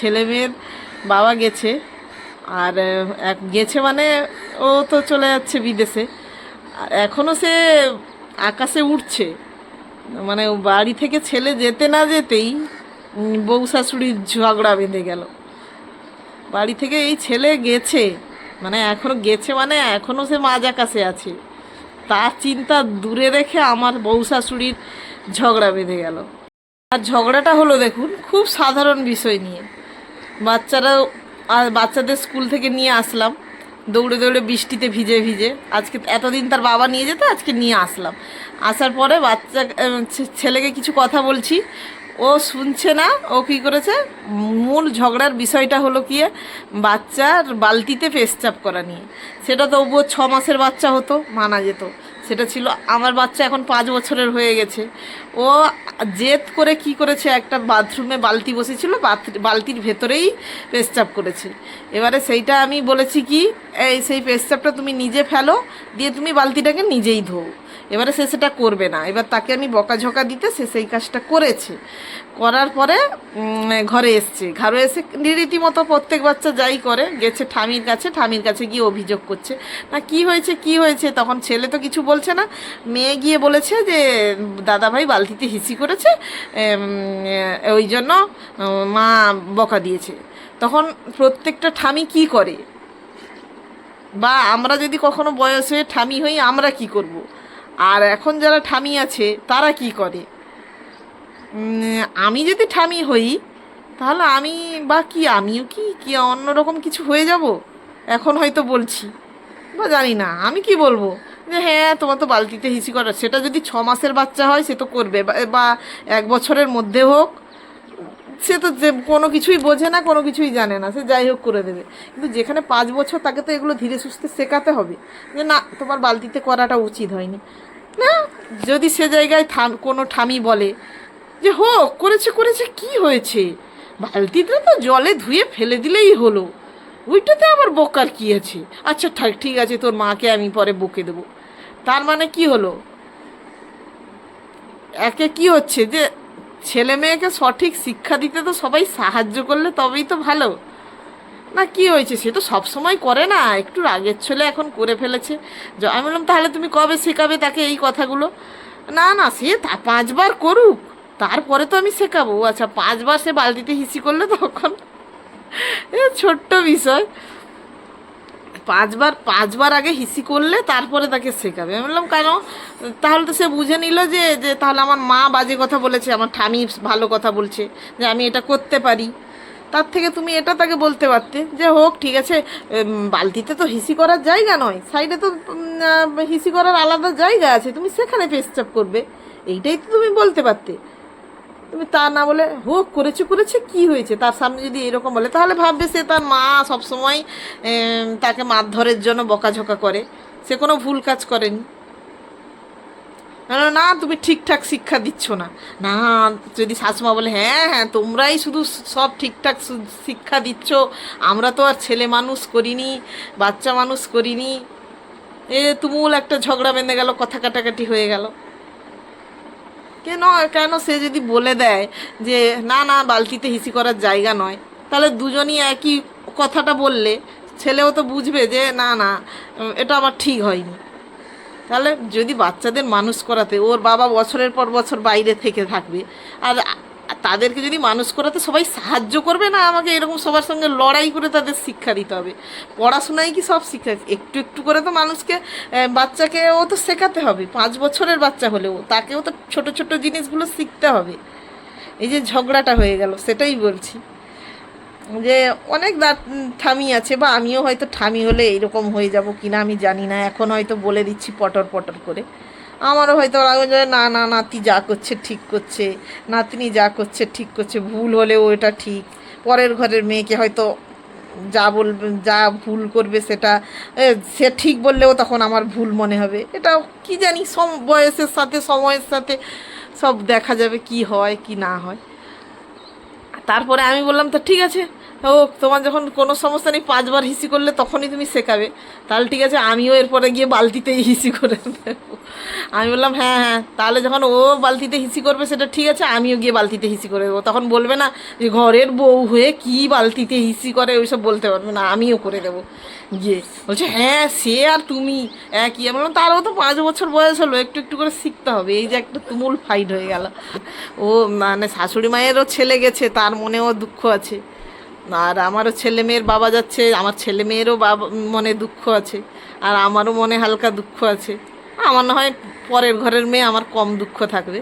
ছেলে মেয়ের বাবা গেছে, আর এক, গেছে মানে ও তো চলে যাচ্ছে বিদেশে। আর এখনও সে আকাশে উঠছে মানে বাড়ি থেকে ছেলে যেতে না যেতেই বউ শাশুড়ির ঝগড়া বেঁধে গেল। বাড়ি থেকে এই ছেলে গেছে মানে এখনও গেছে মানে এখনও সে মাঝ আকাশে আছে। তার চিন্তা দূরে রেখে আমার বউ শাশুড়ির ঝগড়া বেঁধে গেল। আর ঝগড়াটা হলো দেখুন, খুব সাধারণ বিষয় নিয়ে। বাচ্চারা, আর বাচ্চাদের স্কুল থেকে নিয়ে আসলাম, দৌড়ে দৌড়ে বৃষ্টিতে ভিজে ভিজে। আজকে এতদিন তার বাবা নিয়ে যেত, আজকে নিয়ে আসলাম। আসার পরে বাচ্চা ছেলেকে কিছু কথা বলছি। ও শুনছে না, ও কী করেছে? মূল ঝগড়ার বিষয়টা হলো কি, বাচ্চার বালতিতে পেস্টাপ করা নিয়ে। সেটা তবুও ছ মাসের বাচ্চা হতো, মানা যেত। সেটা ছিল আমার বাচ্চা এখন পাঁচ বছরের হয়ে গেছে। ও জেদ করে কি করেছে? একটা বাথরুমে বালতি বসেছিল বালতির ভেতরেই পেস্টাপ করেছে। এবারে সেইটা আমি বলেছি কি, এই সেই পেস্টাপটা তুমি নিজে ফেলো, দিয়ে তুমি বালতিটাকে নিজেই ধোও। এবারে সে সেটা করবে না। এবার তাকে আমি বকাঝকা দিতে সে সেই কাজটা করেছে। করার পরে ঘরে এসছে। ঘরে এসে রীতিমতো প্রত্যেক বাচ্চা যাই করে, গেছে ঠামির কাছে ঠামির কাছে গিয়ে অভিযোগ করছে। না, কি হয়েছে কি হয়েছে? তখন ছেলে তো কিছু বলছে না। মেয়ে গিয়ে বলেছে যে দাদা ভাই বালতিতে হিসি করেছে ওই জন্য মা বকা দিয়েছে। তখন প্রত্যেকটা ঠামি কি করে? বা আমরা যদি কখনো বয়স হয়ে ঠামি হই, আমরা কি করব। আর এখন যারা ঠামি আছে, তারা কি করে? আমি যদি ঠামি হই, তাহলে আমি, বা কি আমিও কি কি অন্যরকম কিছু হয়ে যাব? এখন হয়তো বলছি। বা জানি না, আমি কি বলব? যে হ্যাঁ তোমার তো বালতিতে হিসি করা সেটা যদি ছ মাসের বাচ্চা হয়, সে তো করবে। বা- বা এক বছরের মধ্যে হোক সে তো যে কোনো কিছুই বোঝে না, কোনো কিছুই জানে না। সে যাই হোক করে দেবে। কিন্তু যেখানে পাঁচ বছর তাকে তো এগুলো ধীরে সুস্থে শেখাতে হবে। যে না, তোমার বালতিতে করাটা উচিত হয়নি। না, যদি সে জায়গায় থাম, কোনো ঠামি বলে যে হোক করেছে করেছে, কি হয়েছে? বালতিতে তো জলে ধুয়ে ফেলে দিলেই হলো। ওইটাতে আবার বোকার কি আছে? আচ্ছা ঠিক ঠিক আছে, তোর মাকে আমি পরে বকে দেবো। তার মানে কি হলো? একে কি হচ্ছে যে ছেলে মেয়েকে সঠিক শিক্ষা দিতে তো সবাই সাহায্য করলে তবেই তো ভালো। না, কি হয়েছে? সে তো সব সময় করে না। একটু রাগের ছেলে এখন করে ফেলেছে। আমি বললাম, তাহলে তুমি কবে শেখাবে তাকে এই কথাগুলো? না না, সে তা পাঁচবার করুক। তারপরে তো আমি শেখাবো। আচ্ছা পাঁচবার সে বালতিতে হিসি করলে তখন? এ, ছোট্ট বিষয়। পাঁচবার পাঁচবার আগে হিসি করলে তারপরে তাকে শেখাবে। আমি বললাম, কেন? তাহলে তো সে বুঝে নিল যে যে তাহলে আমার মা বাজে কথা বলেছে, আমার ঠামি ভালো কথা বলছে, যে আমি এটা করতে পারি। তার থেকে তুমি এটা তাকে বলতে পারতে। যে হোক, ঠিক আছে বালতিতে তো হিসি করার জায়গা নয় সাইডে তো হিসি করার আলাদা জায়গা আছে, তুমি সেখানে পেস্টাপ করবে। এইটাই তো তুমি বলতে পারতে। তুমি তা না বলে হোক করেছে করেছে কি হয়েছে? তার সামনে যদি এরকম বলে তাহলে ভাববে সে তার মা সবসময় তাকে মারধরের জন্য বকাঝকা করে। সে কোনো ভুল কাজ করেনি। না, তুমি ঠিকঠাক শিক্ষা দিচ্ছ না। না যদি শাশুমা বলে হ্যাঁ হ্যাঁ তোমরাই শুধু সব ঠিকঠাক শিক্ষা দিচ্ছ আমরা তো আর ছেলে মানুষ করিনি বাচ্চা মানুষ করিনি। এ তুমুল একটা ঝগড়া বেঁধে গেল কথা কাটাকাটি হয়ে গেল। কেন কেন সে যদি বলে দেয় যে, না না, বালতিতে হিসি করার জায়গা নয়। তাহলে দুজনই একই কথাটা বললে, ছেলেও তো বুঝবে যে, না না, এটা আমার ঠিক হয়নি। তাহলে যদি বাচ্চাদের মানুষ করাতে, ওর বাবা বছরের পর বছর বাইরে থেকে থাকবে, আর তাদেরকে যদি মানুষ করাতে সবাই সাহায্য করবে না, আমাকে এরকম সবার সঙ্গে লড়াই করে তাদের শিক্ষা দিতে হবে। পড়াশোনায় কি সব শিক্ষা? একটু একটু করে তো মানুষকে বাচ্চাকে ও তো শেখাতে হবে। পাঁচ বছরের বাচ্চা হলেও, তাকেও তো ছোট ছোট জিনিসগুলো শিখতে হবে। এই যে ঝগড়াটা হয়ে গেল, সেটাই বলছি। যে অনেক ঠামি আছে, বা আমিও হয়তো ঠামি হলে এইরকম হয়ে যাব কিনা আমি জানি না, এখন হয়তো বলে দিচ্ছি পটর পটর করে। আমারও হয়তো লাগবে যে, না না, নাতি যা করছে ঠিক করছে। নাতিনি যা করছে ঠিক করছে, ভুল হলেও এটা ঠিক। পরের ঘরের মেয়েকে হয়তো যা বলবে, যা ভুল করবে সেটা সে ঠিক বললেও তখন আমার ভুল মনে হবে। এটা কি জানি, সম, বয়সের সাথে, সময়ের সাথে সব দেখা যাবে কি হয়, কি না হয়। তারপরে আমি বললাম, তো ঠিক আছে। ও, তোমার যখন কোনো সমস্যা নেই, পাঁচবার হিসি করলে তখনই তুমি শেখাবে। তাহলে ঠিক আছে, আমিও এরপরে গিয়ে বালতিতেই হিসি করে নেব। আমি বললাম হ্যাঁ হ্যাঁ। তাহলে যখন ও বালতিতে হিসি করবে, সেটা ঠিক আছে, আমিও গিয়ে বালতিতে হিসি করে দেবো তখন বলবে না যে, ঘরের বউ হয়ে কি বালতিতে হিসি করে, ওইসব বলতে পারবে না, আমিও করে দেবো। গিয়ে বলছে হ্যাঁ সে আর তুমি একই। আমি বললাম, তারও তো পাঁচ বছর বয়স হলো, একটু একটু করে শিখতে হবে। এই যে একটা তুমুল ফাইট হয়ে গেল। ও মানে শাশুড়ি মায়েরও ছেলে গেছে, তার মনেও দুঃখ আছে। আর আমারও ছেলে মেয়ের বাবা যাচ্ছে, আমার ছেলে মেয়েরও বাবা, মনে দুঃখ আছে। আর আমারও মনে হালকা দুঃখ আছে। আমার না হয় পরের ঘরের মেয়ে, আমার কম দুঃখ থাকবে।